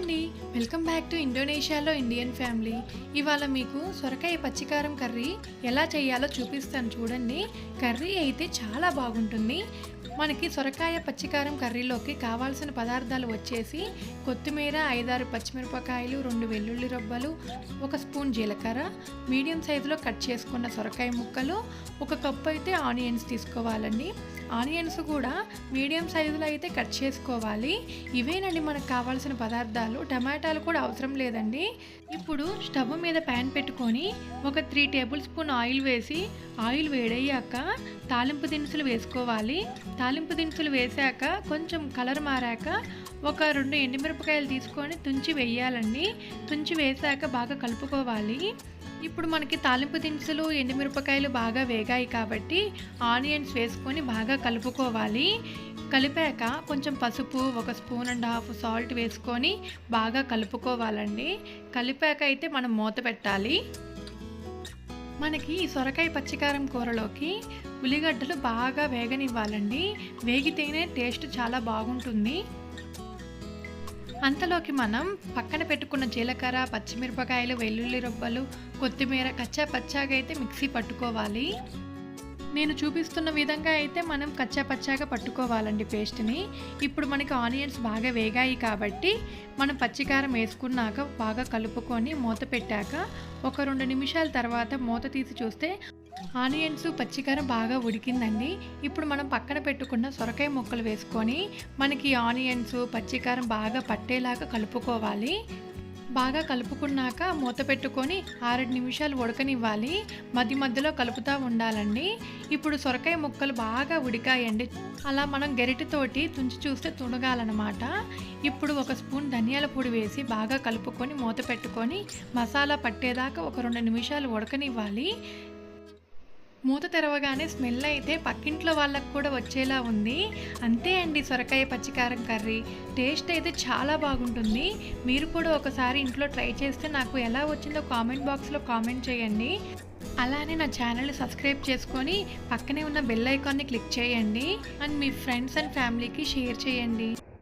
Welcome back to ఇండోనేషియాలో Indian family ఇవాళ మీకు సొరకాయ పచ్చికారం కర్రీ ఎలా చేయాలో చూపిస్తాను చూడండి. కర్రీ అయితే చాలా బాగుంటుంది. మనకి సొరకాయ పచ్చికారం కర్రీలోకి కావాల్సిన పదార్థాలు వచ్చేసి కొత్తిమీర ఐదారు పచ్చిమిరపకాయలు రెండు వెల్లుల్లి రబ్బలు ఒక స్పూన్ జీలకర్ర మీడియం సైజులో కట్ చేసుకున్న సొరకాయ ముక్కలు ఒక కప్పు అయితే ఆనియన్స్ తీసుకోవాలండి. ఆనియన్స్ కూడా మీడియం సైజులో అయితే కట్ చేసుకోవాలి. ఇవేనండి మనకు కావాల్సిన పదార్థాలు. టమాటాలు కూడా అవసరం లేదండి. ఇప్పుడు స్టవ్ మీద ప్యాన్ పెట్టుకొని ఒక త్రీ టేబుల్ స్పూన్ ఆయిల్ వేసి ఆయిల్ వేడయ్యాక తాలింపు దినుసులు వేసుకోవాలి. తాలింపు దినుసులు వేసాక కొంచెం కలర్ మారాక ఒక రెండు ఎండుమిరపకాయలు తీసుకొని తుంచి వేయాలండి. తుంచి వేసాక బాగా కలుపుకోవాలి. ఇప్పుడు మనకి తాలింపు దినుసులు ఎండుమిరపకాయలు బాగా వేగాయి కాబట్టి ఆనియన్స్ వేసుకొని బాగా కలుపుకోవాలి. కలిపాక కొంచెం పసుపు ఒక స్పూన్ అండ్ హాఫ్ సాల్ట్ వేసుకొని బాగా కలుపుకోవాలండి. కలిపాక అయితే మనం మూత పెట్టాలి. మనకి ఈ సొరకాయ పచ్చికారం కూరలోకి ఉల్లిగడ్డలు బాగా వేగనివ్వాలండి. వేగితేనే టేస్ట్ చాలా బాగుంటుంది. అంతలోకి మనం పక్కన పెట్టుకున్న జీలకర్ర పచ్చిమిరపకాయలు వెల్లుల్లి రొబ్బలు కొత్తిమీర కచ్చా పచ్చాగా అయితే మిక్సీ పట్టుకోవాలి. నేను చూపిస్తున్న విధంగా అయితే మనం కచ్చా పచ్చాగా పట్టుకోవాలండి పేస్ట్ని. ఇప్పుడు మనకి ఆనియన్స్ బాగా వేగాయి కాబట్టి మనం పచ్చికారం వేసుకున్నాక బాగా కలుపుకొని మూత పెట్టాక ఒక రెండు నిమిషాల తర్వాత మూత తీసి చూస్తే ఆనియన్స్ పచ్చికారం బాగా ఉడికిందండి. ఇప్పుడు మనం పక్కన పెట్టుకున్న సొరకాయ ముక్కలు వేసుకొని మనకి ఆనియన్స్ పచ్చికారం బాగా పట్టేలాగా కలుపుకోవాలి. బాగా కలుపుకున్నాక మూత పెట్టుకొని ఆరేడు నిమిషాలు ఉడకనివ్వాలి. మధ్య మధ్యలో కలుపుతూ ఉండాలండి. ఇప్పుడు సొరకాయ ముక్కలు బాగా ఉడికాయండి. అలా మనం గరిటెతోటి తుంచి చూస్తే తుణగాలన్నమాట ఇప్పుడు ఒక స్పూన్ ధనియాల పొడి వేసి బాగా కలుపుకొని మూత పెట్టుకొని మసాలా పట్టేదాకా ఒక రెండు నిమిషాలు ఉడకనివ్వాలి. మూత తెరవగానే స్మెల్ అయితే పక్కింట్లో వాళ్ళకు కూడా వచ్చేలా ఉంది. అంతే అండి సొరకాయ పచ్చికారం కర్రీ. టేస్ట్ అయితే చాలా బాగుంటుంది. మీరు కూడా ఒకసారి ఇంట్లో ట్రై చేస్తే నాకు ఎలా వచ్చిందో కామెంట్ బాక్స్లో కామెంట్ చేయండి. అలానే నా ఛానల్ని సబ్స్క్రైబ్ చేసుకొని పక్కనే ఉన్న బెల్ ఐకాన్ని క్లిక్ చేయండి. అండ్ మీ ఫ్రెండ్స్ అండ్ ఫ్యామిలీకి షేర్ చేయండి.